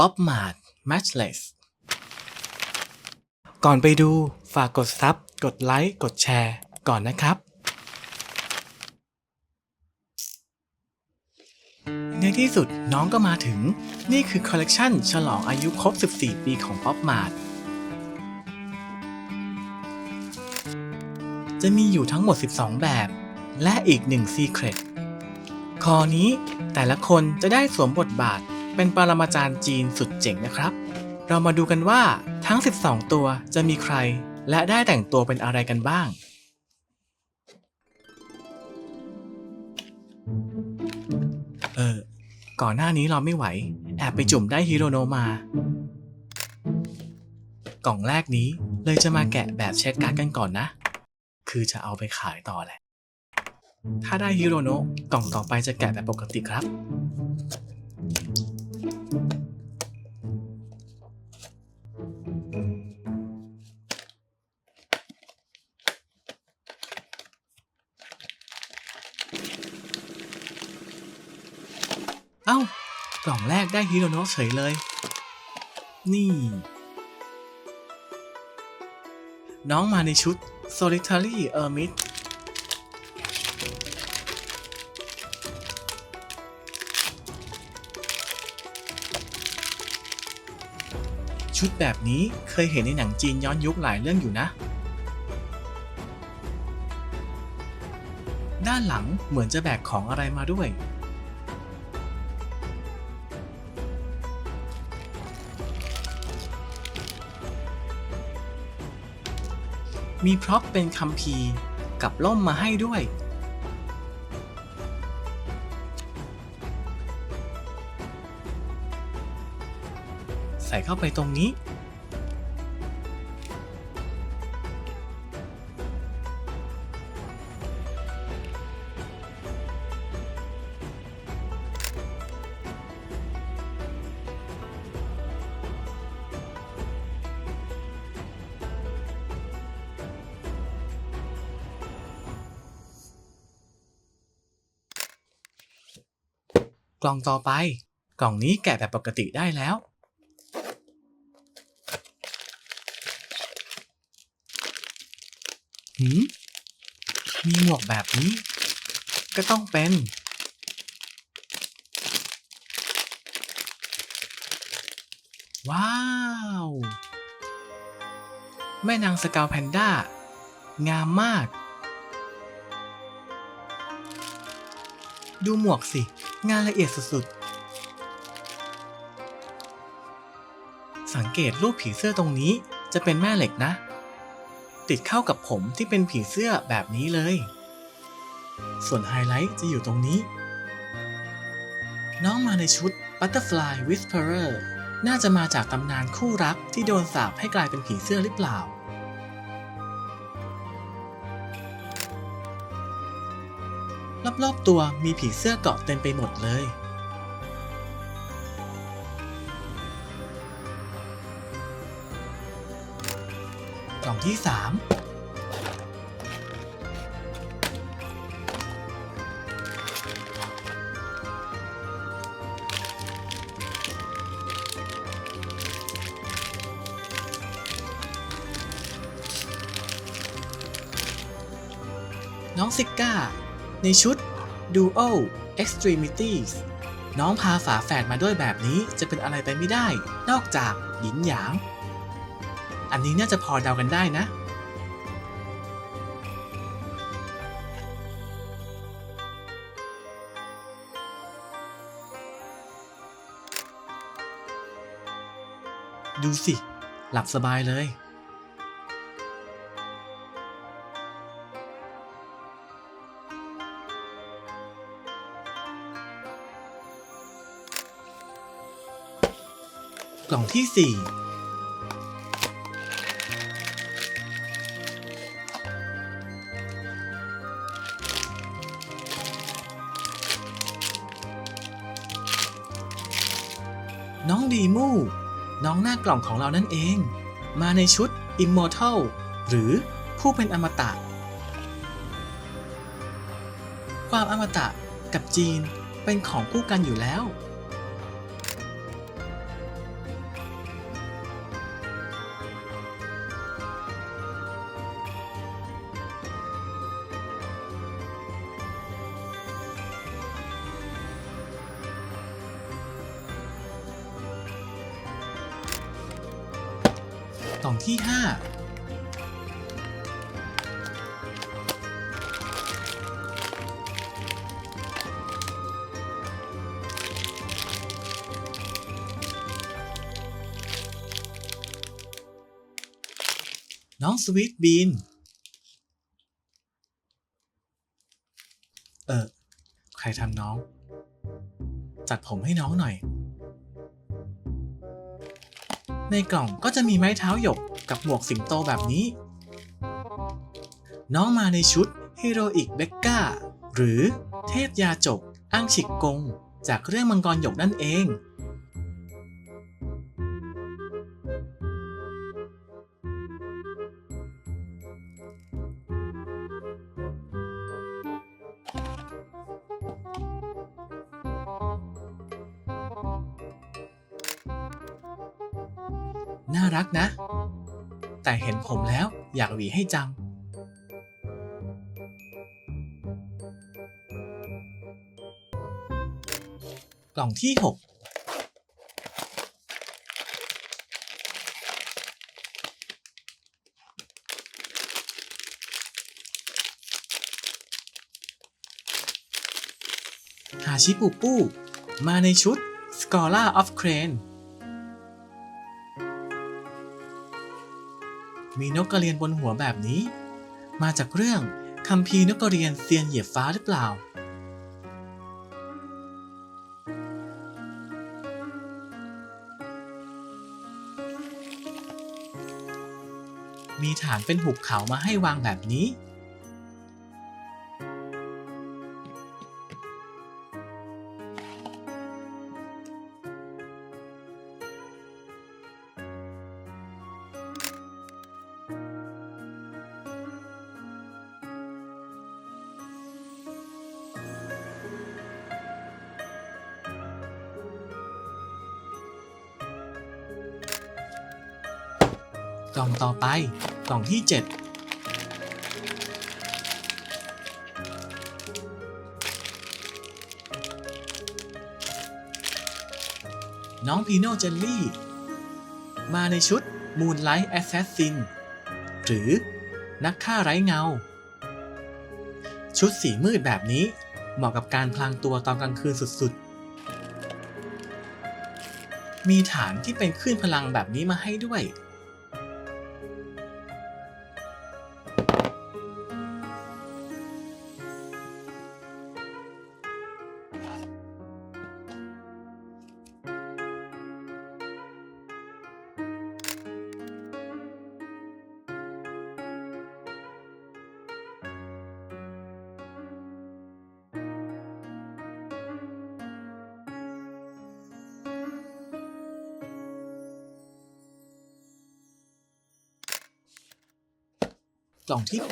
Pop Mart Matchless ก่อนไปดูฝากกดซับกดไลค์กดแชร์ ก่อนนะครับ ในที่สุดน้องก็มาถึง นี่คือคอลเลกชันฉลองอายุครบ 14 ปีของ Pop Mart จะมีอยู่ทั้งหมด 12 แบบ และอีกหนึ่ง Secret คอนี้แต่ละคนจะได้สวมบทบาท เป็นปรมาจารย์จีนสุดเจ๋งนะครับ เรามาดูกันว่าทั้ง 12 ตัวจะมีใคร และได้แต่งตัวเป็นอะไรกันบ้าง เออ ก่อนหน้านี้เราไม่ไหว แอบไปจุ่มได้ฮิโรโนมา กล่องแรกนี้เลยจะมาแกะแบบเช็ดการ์ดกันก่อนนะ คือจะเอาไปขายต่อแหละ ถ้าได้ฮิโรโนะกล่องต่อไปจะแกะแบบปกติครับ ล่องแรกได้ฮิโรโนะเฉยเลย นี่ น้องมาในชุด Solitary Hermit ชุดแบบนี้เคยเห็นในหนังจีนย้อนยุคหลายเรื่องอยู่นะ ด้านหลังเหมือนจะแบกของอะไรมาด้วย มีพร็อพเป็นคัมภีร์กับล่มมาให้ด้วย ใส่เข้าไปตรงนี้ กล่องต่อไป กล่องนี้แกะแบบปกติได้แล้ว หืม มีหมวกแบบนี้ ก็ต้องเป็น ว้าว แม่นางสกาวแพนด้า งามมาก ดูหมวกสิ งานละเอียดสุดๆ สังเกตรูปผีเสื้อตรงนี้จะเป็นแม่เหล็กนะ ติดเข้ากับผมที่เป็นผีเสื้อแบบนี้เลย ส่วนไฮไลท์จะอยู่ตรงนี้ น้องมาในชุด Butterfly Whisperer น่าจะมาจากตำนานคู่รักที่โดนสาปให้กลายเป็นผีเสื้อหรือเปล่า รอบๆตัวมีผีเสื้อเกาะเต็มไปหมดเลย กล่องที่3น้องซิก้า ในชุด Duo Extremities น้องพาฝาแฝดมาด้วยแบบนี้จะเป็นอะไรไปไม่ได้ นอกจากหยินหยาง อันนี้น่าจะพอเดากันได้นะ ดูสิ หลับสบายเลย ที่ 4น้องดีมู น้องหน้ากล่องของเรานั่นเอง มาในชุด Immortal หรือผู้เป็นอมตะ ความอมตะกับจีนเป็นของคู่กันอยู่แล้ว องที่ห้าน้องสวีทบีน เออ ใครทำน้อง จัดผมให้น้องหน่อย ในกล่องก็จะมีไม้เท้าหยกกับหมวกสิงโตแบบนี้ น้องมาในชุดฮีโรอิกเบกก้าหรือเทพยาจกอ้างฉิกกง จากเรื่องมังกรหยกนั่นเอง รักนะ แต่เห็นผมแล้วอยากหวีให้จัง กล่องที่6หาชิปูปู มาในชุด Scholar of Crane มีนกกระเรียนบนหัวแบบนี้ มาจากเรื่องคำพีนกกระเรียนเซียนเหยียบฟ้าหรือเปล่า มีฐานเป็นหุบเขามาให้วางแบบนี้ กล่องต่อไป กล่องที่ 7 น้องพีโนเจลลี่ มาในชุด Moonlight Assassin หรือนักฆ่าไร้เงา ชุดสีมืดแบบนี้เหมาะกับการพลางตัวตอนกลางคืนสุดๆ มีฐานที่เป็นคลื่นพลังแบบนี้มาให้ด้วย กล่องที่ 8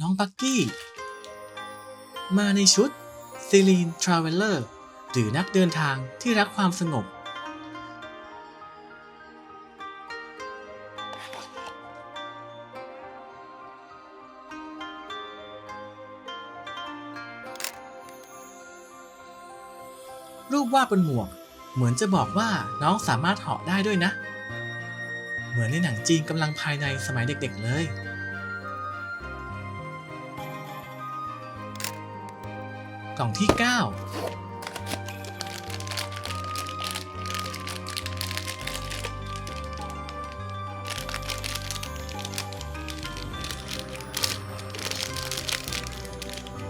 น้องปักกี้ มาในชุดซีลีนทราเวลเลอร์หรือนักเดินทางที่รักความสงบ วาดบนหมวก เหมือนจะบอกว่าน้องสามารถเหาะได้ด้วยนะ เหมือนในหนังจีนกำลังภายในสมัยเด็กๆเลยกล่องที่ 9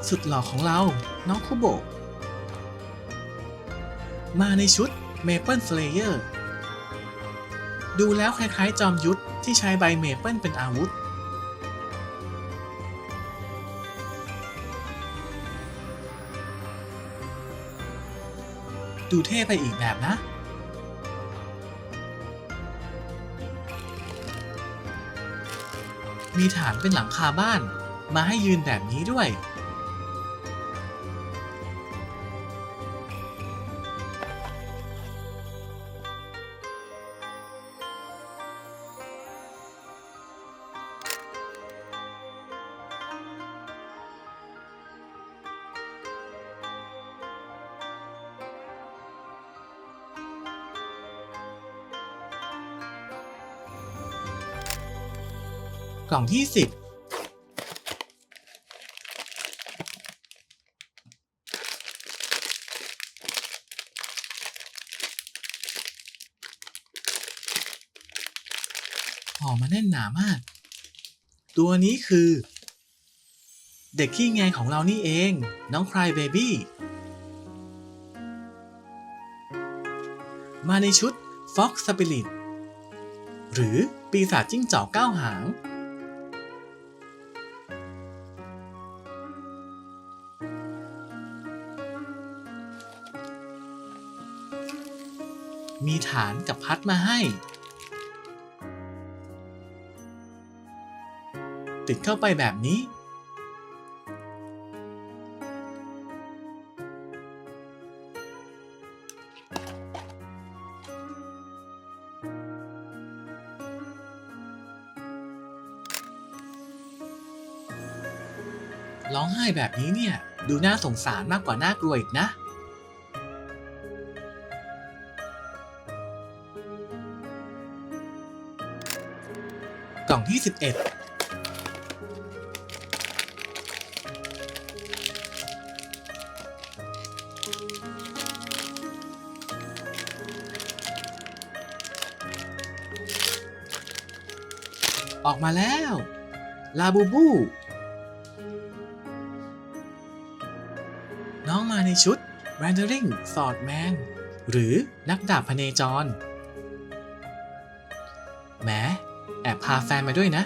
สุดหล่อของเรา น้องคุโบะ มาในชุด Maple Slayer ดูแล้วคล้ายๆจอมยุทธที่ใช้ใบเมเปิลเป็นอาวุธ ดูเท่ไปอีกแบบนะ มีฐานเป็นหลังคาบ้านมาให้ยืนแบบนี้ด้วย กล่องที่สิบห่อมาแน่นหนามาก ตัวนี้คือ เด็กขี้แงของเรานี่เอง น้องครายเบบี้มาในชุด Fox Spirit หรือปีศาจจิ้งจอกเก้าหาง มีฐานกับพัดมาให้ ติดเข้าไปแบบนี้ ร้องไห้แบบนี้เนี่ย ดูน่าสงสารมากกว่าน่ากลัวอีกนะ กล่องที่ 11 ออกมาแล้ว ลาบูบู น้องมาในชุด Wandering Swordman หรือนักดาบพเนจราแฟนมาด้วยนะ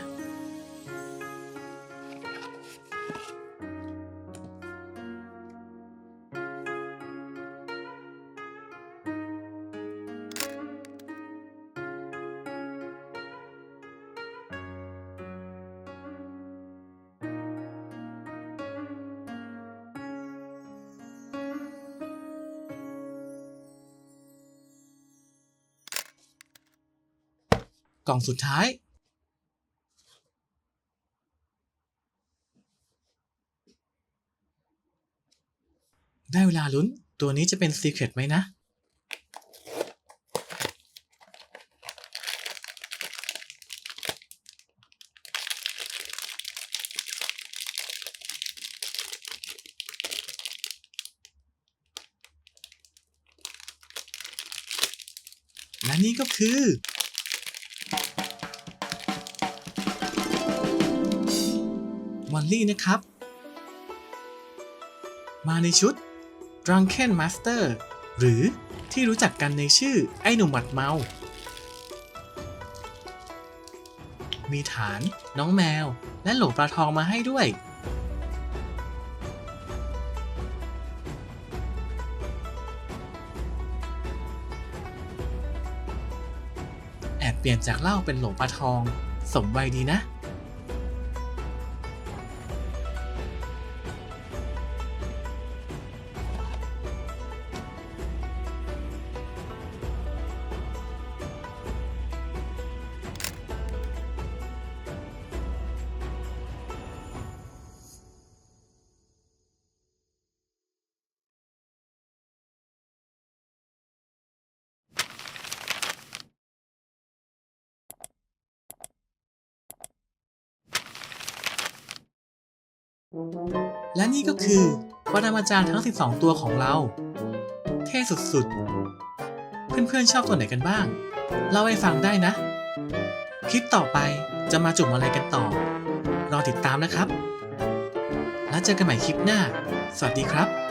กล่องสุดท้าย ได้เวลาลุ้น ตัวนี้จะเป็นซีเครตไหมนะ และนี่ก็คือมอลลี่นะครับ มาในชุด Drunken Master หรือที่รู้จักกันในชื่อไอ้หนุ่มหมัดเมา มีฐาน น้องแมว และโหลปลาทองมาให้ด้วย แอบเปลี่ยนจากเหล้าเป็นโหลปลาทอง สมวัยดีนะ และนี่ก็คือปรมาจารย์ทั้ง 12 ตัวของเรา เท่สุดๆ เพื่อนๆชอบตัวไหนกันบ้าง เล่าให้ฟังได้นะ คลิปต่อไปจะมาจุ่มอะไรกันต่อ รอติดตามนะครับ แล้วเจอกันใหม่คลิปหน้า สวัสดีครับ